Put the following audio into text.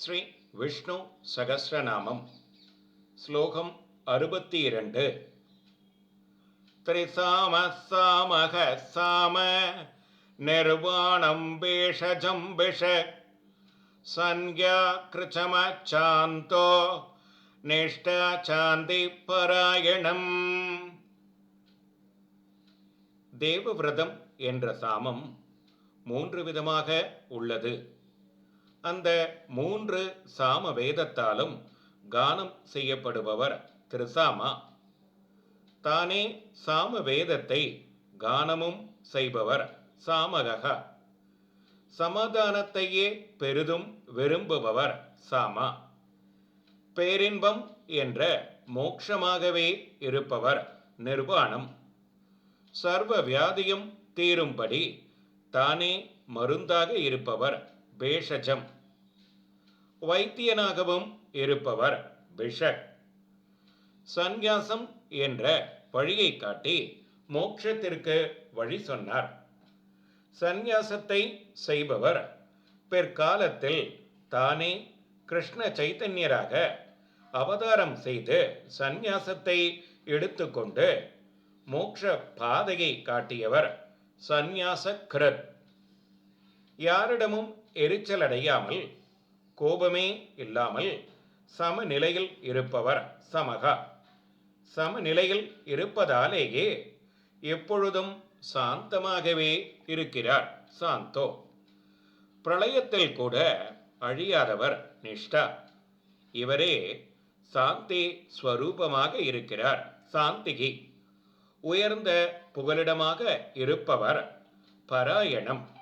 ஸ்ரீ விஷ்ணு சகசிரநாமம் ஸ்லோகம் அறுபத்தி இரண்டு திரிசாம சாமக சாம நிர்வாணம் பேஷஜம் பிஷ சன்யா கிருச்சம சாந்தோ நிஷ்டா சாந்தி பராயணம் தேவவிரதம் என்ற சாமம் மூன்று விதமாக உள்ளது. அந்த மூன்று சாம வேதத்தாலும் கானம் செய்யப்படுபவர் திருசாமா. தானே சாம வேதத்தை கானமும் செய்பவர் சாமகக. சமாதானத்தையே பெரிதும் விரும்புபவர் சாமா. பேரின்பம் என்ற மோட்சமாகவே இருப்பவர் நிர்வாணம். சர்வ வியாதியும் தீரும்படி தானே மருந்தாக இருப்பவர் பேஷஜம். வைத்தியனாகவும் இருப்பவர் பிஷக் சந்நியாசம் என்ற வழியை காட்டி மோட்சத்திற்கு வழி சொன்னார். சந்நியாசத்தை செய்பவர் பிற்காலத்தில் தானே கிருஷ்ண சைத்தன்யராக அவதாரம் செய்து சந்நியாசத்தை எடுத்துக்கொண்டு மோட்ச பாதையை காட்டியவர் சந்நியாச கிருத். யாரிடமும் எரிச்சலடையாமல் கோபமே இல்லாமல் சமநிலையில் இருப்பவர் சமகா. சமநிலையில் இருப்பதாலேயே எப்பொழுதும் சாந்தமாகவே இருக்கிறார் சாந்தோ. பிரளயத்தில் கூட அழியாதவர் நிஷ்டா. இவரே சாந்தி ஸ்வரூபமாக இருக்கிறார் சாந்திகி. உயர்ந்த புகலிடமாக இருப்பவர் பராயணம்.